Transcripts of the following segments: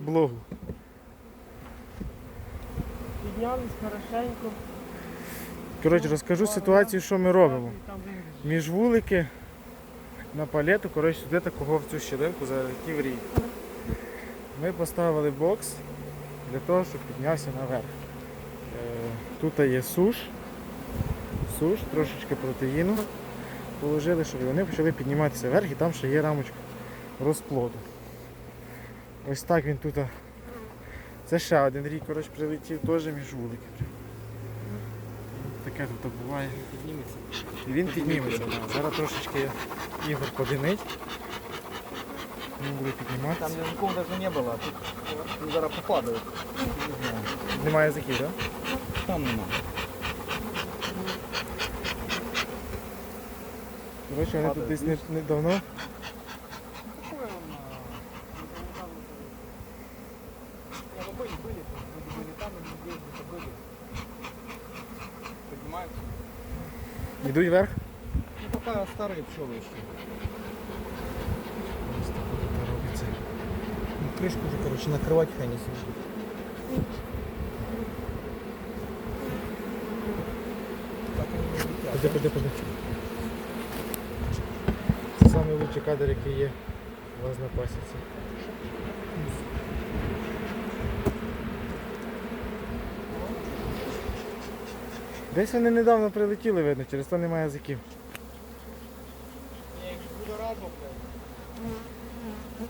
блогу. Піднялись хорошенько. Коротше, розкажу ситуацію, що ми робимо. Між вулики на палету, коротше, сюди такого в цю щілинку залетів рій. Ми поставили бокс для того, щоб піднявся наверх. Е, Тут є суш, суш, трошечки протеїну положили, щоб вони почали підніматися вверх і там ще є рамочка розплоду. Ось так він тут. Це ще один рік, коротше, прилетів теж між вулики. Таке тут буває. Підніметься. І він підніметься. да. Зараз трошечки Ігор подимить. Він буде підніматися. Там языков даже не было, а тут зараз попадают. Немає язиків, так? Там нема. Коротше, вони тут десь не- недавно. Какой Йдуть вверх. Ну пока старые пчелы еще. Ось так от робиться. Крышку уже, короче, накрывать хай не сидит. Так они не летят. Ходи, ходи, ходи. Це самий лучший кадр, який є у вас на пасіці. Десь вони недавно прилетіли, видно, через то немає язиків. Я их будоражу, блядь.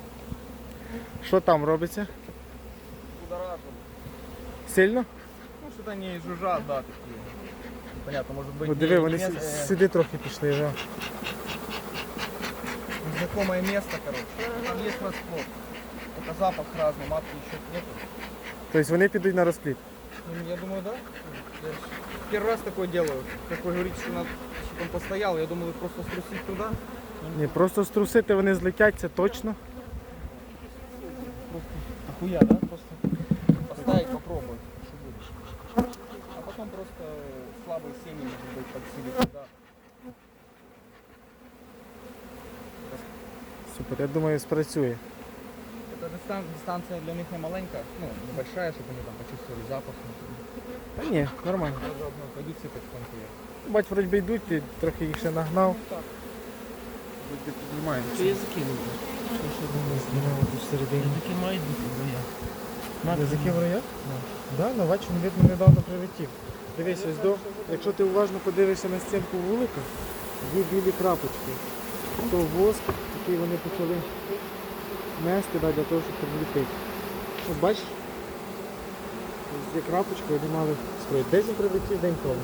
Що там робиться? Будоражу. Сильно? Ну, что-то они жужжат, да, такие. Понятно, может быть, От не- диви, не вони место, сю- э, сюди трохи пішли. Да. Знакомое место, короче. Там есть расплод. Только запах разный, матки еще нету. Тобто вони підуть на розплід. Ну, Я думаю, да. Я ж первый раз такое делаю. Как вы говорите, что надо, чтобы он постоял, я думаю, просто струсить туда. Ні, просто струсити вони злетять, це точно. Охуя, да? Просто поставить, попробовать, что будет. А потом просто слабые семьи, может быть, подсилить туда. Супер, я думаю, спрацює. Это дистан- дистанция для них не маленькая, ну, небольшая, чтобы они там почувствовали запах. Та ні, нормально. А заодно пойдут сыпать конфет. Бать, вроді би йдуть, ти трохи їх ще нагнав. так. Вроді піднімаємося. Чи язики нужні? Знімаємо тут всередині. Язики мають бути, бо я. Язики в роях? Так, на бачу, він видно недавно прилетів. Дивись, ось до, якщо ти уважно подивишся на стінку вулика, є білі крапочки. То воск, який вони почали нести да, для того, щоб приліпити. От бачиш? Є крапочки, вони мали строїти. Десь він прилетів день тому.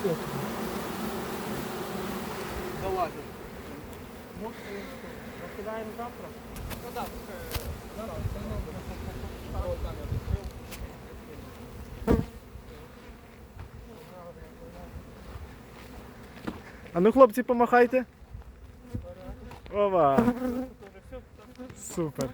Все. Залазит. Розкидаємо завтра. Ну открыл. А ну хлопці, помахайте. Ова. Супер.